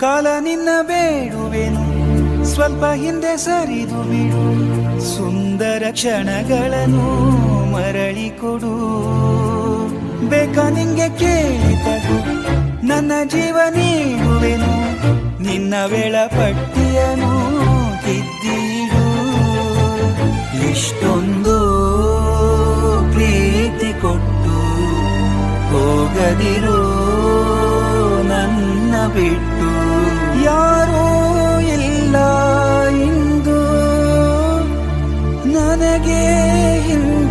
ಕಾಲ ನಿನ್ನ ಬೇಡುವೆನು, ಸ್ವಲ್ಪ ಹಿಂದೆ ಸರಿದು ಬಿಡು. ಸುಂದರ ಕ್ಷಣಗಳನ್ನು ಮರಳಿ ಕೊಡು. ಬೇಕ ನಿಂಗೆ ಕೇಳಿತದು, ನನ್ನ ಜೀವ ನೀಡುವೆನು. ನಿನ್ನ ವೇಳಪಟ್ಟಿಯನು ತಿದ್ದೀಡು. ಇಷ್ಟೊಂದು ಪ್ರೀತಿ ಕೊಟ್ಟು ಹೋಗದಿರು ನನ್ನ ಬಿಟ್ಟು. ಯಾರೋ ಇಲ್ಲ ಇಂದು ನನಗೆ ಇಲ್ಲ